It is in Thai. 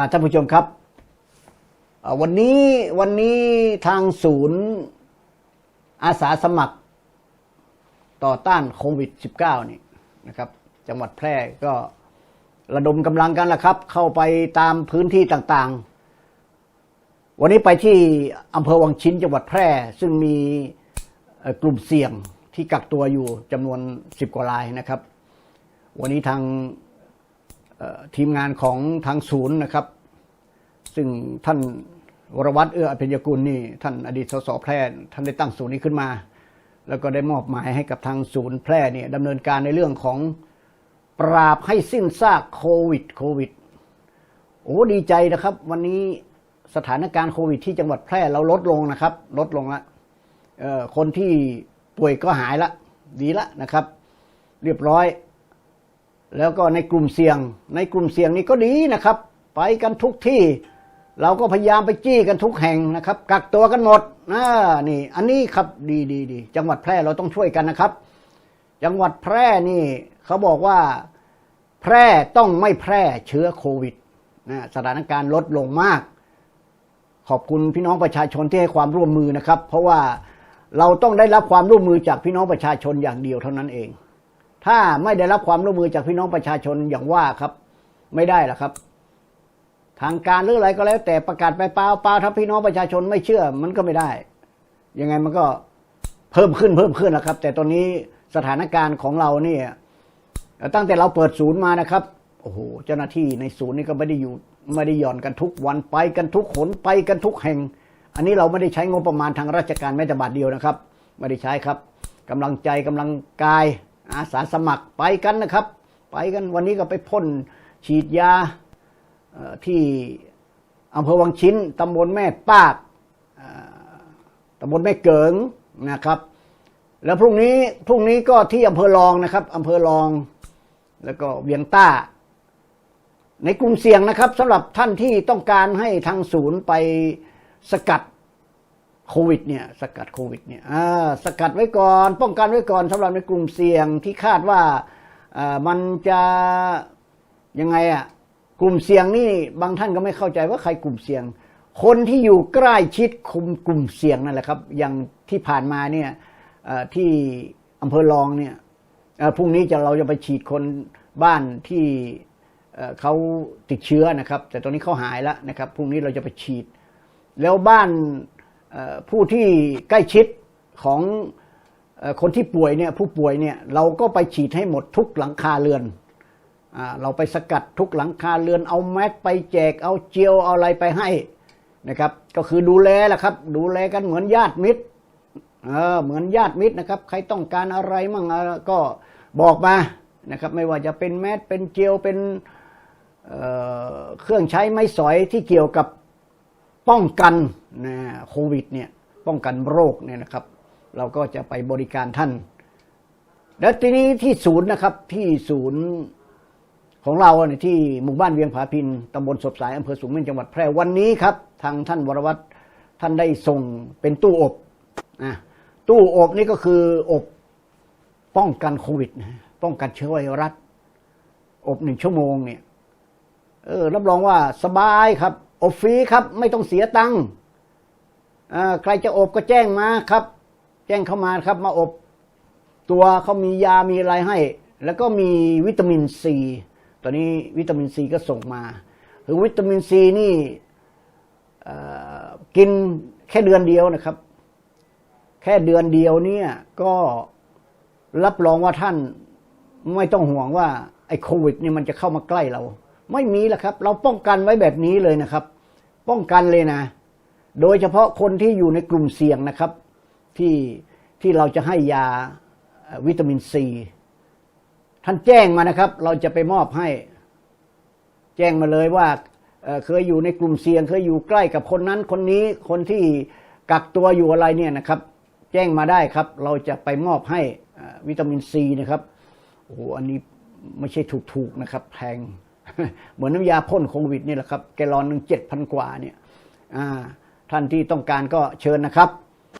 ่าท่านผู้ชมครับ วันนี้วันนี้ทางศูนย์อาสาสมัคร ต่อต้านโควิด -19 นี่นะครับ จังหวัดแพร่ก็ระดมกำลังกันละครับ เข้าไปตามพื้นที่ต่างๆ วันนี้ไปที่อำเภอวังชิ้นจังหวัดแพร่ ซึ่งมีกลุ่มเสี่ยงที่กักตัวอยู่จำนวน 10 กว่ารายนะครับ วันนี้ทาง ทีมงานของทางศูนย์นะครับ ซึ่งท่านวรวัตรเอื้ออภิญญกุลนี่ท่านอดีตสสแพร่ท่านได้ตั้งศูนย์นี้ขึ้นมา แล้วก็ได้มอบหมายให้กับทางศูนย์แพร่เนี่ยดำเนินการในเรื่องของปราบให้สิ้นซากโควิดโควิดโอ้ดีใจนะครับ วันนี้สถานการณ์โควิดที่จังหวัดแพร่เราลดลงนะครับ ลดลงละคนที่ป่วยก็หายละ ดีละนะครับ เรียบร้อย แล้วก็ในกลุ่มเสี่ยง ในกลุ่มเสี่ยงนี้ก็ดีนะครับ ไปกันทุกที่ เราก็พยายามไปจี้กันทุกแห่งนะครับ กักตัวกันหมดนะนี่ อันนี้ครับดีดีดีจังหวัดแพร่เราต้องช่วยกันนะครับ จังหวัดแพร่นี่เขาบอกว่าแพร่ต้องไม่แพร่เชื้อโควิดนะสถานการณ์ลดลงมาก ขอบคุณพี่น้องประชาชนที่ให้ความร่วมมือนะครับ เพราะว่าเราต้องได้รับความร่วมมือจากพี่น้องประชาชนอย่างเดียวเท่านั้นเอง ถ้าไม่ได้รับความร่วมมือจากพี่น้องประชาชนอย่างว่าครับ ไม่ได้หรอกครับ ทางการหรืออะไรก็แล้ว แต่ประกาศไปเปล่าเปล่าถ้าพี่น้องประชาชนไม่เชื่อ มันก็ไม่ได้ ยังไงมันก็เพิ่มขึ้นเพิ่มขึ้นแล้วครับ แต่ตอนนี้สถานการณ์ของเราเนี่ยตั้งแต่เราเปิดศูนย์มานะครับโอ้โหเจ้าหน้าที่ในศูนย์นี่ก็ไม่ได้อยู่ไม่ได้หย่อนกันทุกวันไปกันทุกขนไปกันทุกแห่ง อันนี้เราไม่ได้ใช้งบประมาณทางราชการแม้แต่บาทเดียวนะครับ ไม่ได้ใช้ครับกำลังใจกำลังกาย อาสาสมัครไปกันนะครับ ไปกันวันนี้ก็ไปพ่นฉีดยาที่อำเภอวังชิ้นตำบลแม่ปากตำบลแม่เกิงนะครับ แล้วพรุ่งนี้พรุ่งนี้ก็ที่อำเภอรองนะครับอำเภอรอง แล้วก็เวียงต้า ในกลุ่มเสี่ยงนะครับสำหรับท่านที่ต้องการให้ทางศูนย์ไปสกัด โควิดเนี่ยสกัดโควิดเนี่ยอ่าสกัดไว้ก่อน ป้องกันไว้ก่อนสำหรับในกลุ่มเสี่ยงที่คาดว่าอ่ามันจะยังไงอะกลุ่มเสี่ยงนี่บางท่านก็ไม่เข้าใจว่าใครกลุ่มเสี่ยง คนที่อยู่ใกล้ชิดคุมกลุ่มเสี่ยงนั่นแหละครับ อย่างที่ผ่านมาเนี่ยอ่อที่อำเภอรองเนี่ยพรุ่งนี้จะเราจะไปฉีดคนบ้านที่เขาติดเชื้อนะครับ แต่ตอนนี้เขาหายแล้วนะครับพรุ่งนี้เราจะไปฉีด แล้วบ้าน ผู้ที่ใกล้ชิดของอคนที่ป่วยเนี่ยผู้ป่วยเนี่ยเราก็ไปฉีดให้หมดทุกหลังคาเรือนอเราไปสกัดทุกหลังคาเรือนเอาแมสไปแจกเอาเจลเอาอะไรไปให้นะครับ ก็คือดูแลแหละครับ ดูแลกันเหมือนญาติมิตรเออเหมือนญาติมิตรนะครับ ใครต้องการอะไรมั่งก็บอกมานะครับ ไม่ว่าจะเป็นแมสเป็นเจลเป็นเเครื่องใช้ไม้สอยที่เกี่ยวกับ ป้องกันนะโควิดเนี่ยป้องกันโรคเนี่ยนะครับ เราก็จะไปบริการท่าน แล้วทีนี้ที่ศูนย์นะครับที่ศูนย์ของเราเนี่ยที่หมู่บ้านเวียงผาพินตำบลศพสายอำเภอสูงเม่นจังหวัดแพร่วันนี้ครับ ทางท่านวรวัตรท่านได้ส่งเป็นตู้อบนะตู้อบนี่ก็คืออบป้องกันโควิดนะป้องกันเชื้อไวรัสอบหนึ่งชั่วโมงเนี่ยเออรับรองว่าสบายครับ อบฟรีครับ ไม่ต้องเสียตังค์ใครจะอบก็แจ้งมาครับ แจ้งเข้ามาครับ มาอบ ตัวเขามียามีอะไรให้ แล้วก็มีวิตามินซีตอนนี้วิตามินซีก็ส่งมาคือวิตามินซีนี่กินแค่เดือนเดียวนะครับ แค่เดือนเดียวเนี่ยก็รับรองว่าท่านไม่ต้องห่วงว่าไอ้โควิดนี่มันจะเข้ามาใกล้เรา ไม่มีแล้วครับ เราป้องกันไว้แบบนี้เลยนะครับ ป้องกันเลยนะ โดยเฉพาะคนที่อยู่ในกลุ่มเสี่ยงนะครับ ที่ที่เราจะให้ยาวิตามินซีท่านแจ้งมานะครับ เราจะไปมอบให้ แจ้งมาเลยว่าเคยอยู่ในกลุ่มเสี่ยง เคยอยู่ใกล้กับคนนั้นคนนี้คนที่กักตัวอยู่อะไรเนี่ยนะครับ แจ้งมาได้ครับ เราจะไปมอบให้วิตามินซีนะครับโอ้โหอันนี้ไม่ใช่ถูกๆนะครับ แพง เหมือนน้ำยาพ่นโควิดนี่แหละครับ แกลอนหนึ่งเจ็ดพันกว่าเนี่ยท่านที่ต้องการก็เชิญนะครับ